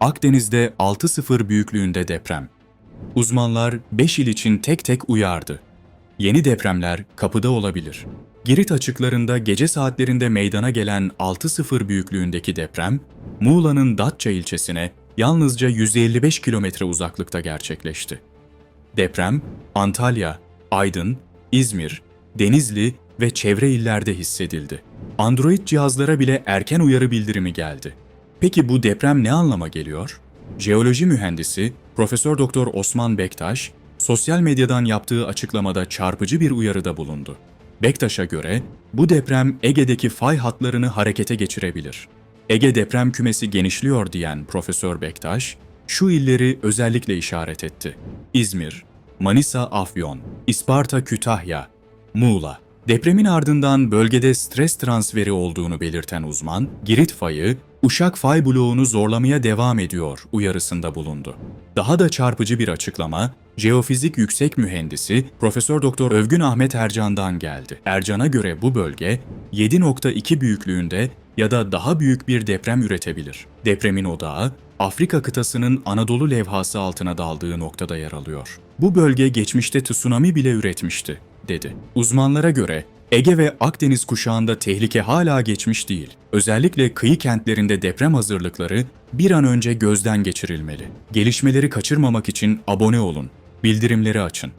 Akdeniz'de 6.0 büyüklüğünde deprem. Uzmanlar 5 il için tek tek uyardı. Yeni depremler kapıda olabilir. Girit açıklarında gece saatlerinde meydana gelen 6.0 büyüklüğündeki deprem, Muğla'nın Datça ilçesine yalnızca 155 kilometre uzaklıkta gerçekleşti. Deprem, Antalya, Aydın, İzmir, Denizli ve çevre illerde hissedildi. Android cihazlara bile erken uyarı bildirimi geldi. Peki bu deprem ne anlama geliyor? Jeoloji mühendisi Profesör Doktor Osman Bektaş, sosyal medyadan yaptığı açıklamada çarpıcı bir uyarıda bulundu. Bektaş'a göre bu deprem Ege'deki fay hatlarını harekete geçirebilir. Ege deprem kümesi genişliyor diyen Profesör Bektaş, şu illeri özellikle işaret etti. İzmir, Manisa, Afyon, İsparta, Kütahya, Muğla. Depremin ardından bölgede stres transferi olduğunu belirten uzman, Girit fayı, Uşak fay bloğunu zorlamaya devam ediyor uyarısında bulundu. Daha da çarpıcı bir açıklama, Jeofizik Yüksek Mühendisi Profesör Doktor Övgün Ahmet Ercan'dan geldi. Ercan'a göre bu bölge 7.2 büyüklüğünde ya da daha büyük bir deprem üretebilir. Depremin odağı Afrika kıtasının Anadolu levhası altına daldığı noktada yer alıyor. Bu bölge geçmişte tsunami bile üretmişti, dedi. Uzmanlara göre Ege ve Akdeniz kuşağında tehlike hala geçmiş değil. Özellikle kıyı kentlerinde deprem hazırlıkları bir an önce gözden geçirilmeli. Gelişmeleri kaçırmamak için abone olun, bildirimleri açın.